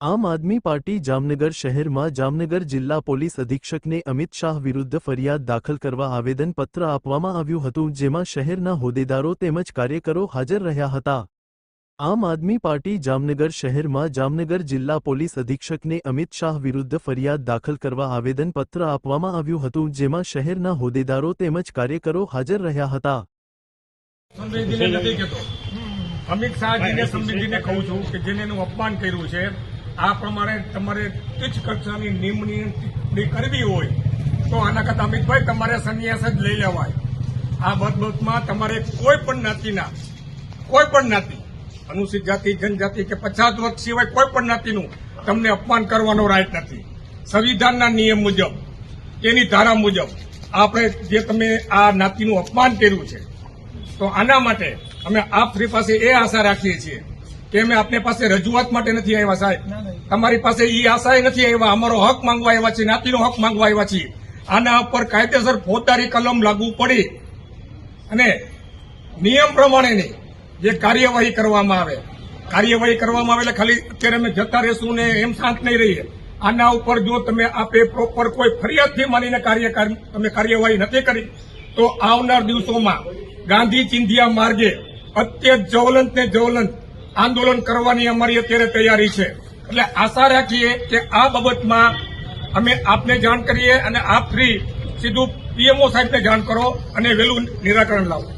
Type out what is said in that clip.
આમ આદમી પાર્ટી જામનગર શહેરમાં જામનગર જિલ્લા પોલીસ અધિક્ષકને અમિત શાહ વિરુદ્ધ ફરિયાદ દાખલ કરવા આવેદનપત્ર આપવામાં આવ્યું હતું જેમાં શહેરના હોદ્દેદારો તેમજ કાર્યકરો હાજર રહ્યા હતા. આમ આદમી પાર્ટી જામનગર શહેરમાં જામનગર જિલ્લા પોલીસ અધિક્ષકને અમિત શાહ વિરુદ્ધ ફરિયાદ દાખલ કરવા આવેદનપત્ર આપવામાં આવ્યું હતું જેમાં શહેરના હોદ્દેદારો તેમજ કાર્યકરો હાજર રહ્યા હતા. અમિત શાહજીને સમૃદ્ધિને કહું છું કે જેને એનું અપમાન કર્યું છે આ પ્રમાણે તમારે ઉચ્ચ કક્ષાની નિમણી કરવી હોય, તો આના કરતા અમિતભાઈ તમારે સંન્યાસ જ લઈ લેવાય. આ બદબતમાં તમારે કોઈ પણ જ્ઞાતિના, કોઈ પણ જ્ઞાતિ, અનુસૂચિત જાતિ, જનજાતિ કે પછાત વર્ગ સિવાય કોઈ પણ જ્ઞાતિનું તમને અપમાન કરવાનો રાઈટ નથી. સંવિધાનના નિયમ મુજબ તેની ધારા મુજબ આપણે જે તમે આ જ્ઞાતિનું અપમાન કર્યું છે, તો આના માટે અમે આપ શ્રી પાસે એ આશા રાખીએ છીએ કે અમે આપની પાસે રજૂઆત માટે નથી આવ્યા સાહેબ. તમારી પાસે એ આશાએ નથી આવ્યા. અમારો હક માંગવા આવ્યા છીએ જ્ઞાતિનો હક માંગવા આવ્યા છીએ. આના ઉપર કાયદેસર ફોજદારી કલમ લાગુ પડી અને નિયમ પ્રમાણેની જે કાર્યવાહી કરવામાં આવે. કાર્યવાહી કરવામાં આવે એટલે ખાલી અત્યારે અમે જતા રહેશું ને એમ શાંત નહીં રહીએ. આના ઉપર જો તમે આપે પ્રોપર કોઈ ફરિયાદથી માનીને કાર્ય તમે કાર્યવાહી નથી કરી તો આવનાર દિવસોમાં ગાંધી ચિંધિયા માર્ગે અત્યંત જ્વલંત ને જ્વલંત આંદોલન કરવાની અમારી અત્યારે તૈયારી છે. એટલે આશા રાખીએ કે આ બાબતમાં અમે આપને જાણ કરીએ અને આપ ફ્રી સીધું પીએમઓ સાહેબને જાણ કરો અને વહેલું નિરાકરણ લાવો.